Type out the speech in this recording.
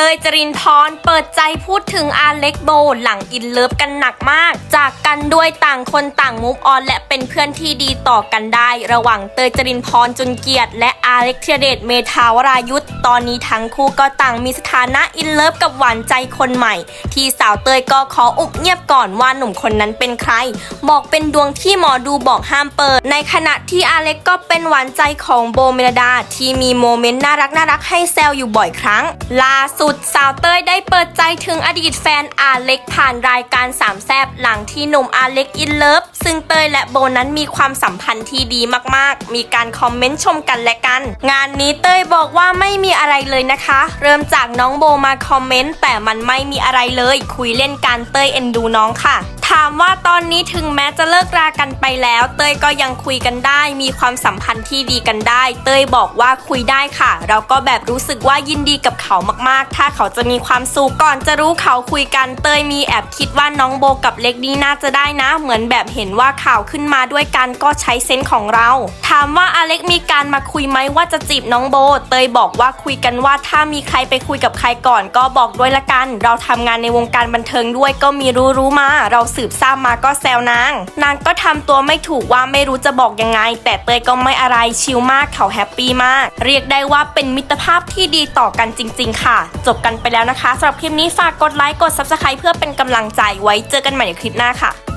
เตยจรินพรเปิดใจพูดถึงอาเล็กโบหลังอินเลิฟกันหนักมาก จากกันด้วยต่างคนต่างมุกออนและเป็นเพื่อนที่ดีต่อกันได้ ระหว่างเตยจรินพรจุนเกียรติ และอาเล็กธีรเดชเมธาวรายุทธตอนนี้ทั้งคู่ก็ต่างมีสถานะอินเลิฟกับหวานใจคนใหม่ ที่สาวเตยก็ขออุบเงียบก่อนว่าหนุ่มคนนั้นเป็นใคร บอกเป็นดวงที่หมอดูบอกห้ามเปิด ในขณะที่อาเล็กก็เป็นหวานใจของโบเมลดาที่มีโมเมนต์น่ารักน่ารักให้แซวอยู่บ่อยครั้งล่าสุดสาวเต้ยได้เปิดใจถึงอดีตแฟนอาเล็กผ่านรายการสามแซบหลังที่หนุ่มอาเล็กอินเลิฟซึ่งเต้ยและโบนั้นมีความสัมพันธ์ที่ดีมากๆ มีการคอมเมนต์ชมกันและกัน งานนี้เต้ยบอกว่าไม่มีอะไรเลยนะคะ เริ่มจากน้องโบมาคอมเมนต์แต่มันไม่มีอะไรเลย คุยเล่นการเต้ยเอ็นดูน้องค่ะ ถามว่าตอนนี้ถึงแม้จะเลิกรากันไปแล้ว เต้ยก็ยังคุยกันได้ มีความสัมพันธ์ที่ดีกันได้ เต้ยบอกว่าคุยได้ค่ะ เราก็แบบรู้สึกว่ายินดีกับเขามากๆ ถ้าเขาจะมีความสุขก่อนจะรู้เขาคุยกัน เต้ยมีแอบคิดว่าน้องโบกับเล็กนี่น่าจะได้นะ เหมือนแบบเห็นว่าข่าวขึ้นมาด้วยกันก็ใช้เซนส์ของเรา ถามว่าอเล็กมีการมาคุยไหมว่าจะจีบน้องโบ เตยบอกว่าคุยกันว่าถ้ามีใครไปคุยกับใครก่อนก็บอกด้วยละกัน เราทำงานในวงการบันเทิงด้วยก็มีรู้รู้มา เราสืบทราบมาก็แซวนาง นางก็ทำตัวไม่ถูกว่าไม่รู้จะบอกยังไง แต่เตยก็ไม่อะไรชิลมากเขาแฮปปี้มาก เรียกได้ว่าเป็นมิตรภาพที่ดีต่อกันจริง ๆ ค่ะ จบกันไปแล้วนะคะสำหรับคลิปนี้ฝากกดไลค์กด subscribe เพื่อเป็นกำลังใจไว้เจอกันใหม่ในคลิปหน้าค่ะ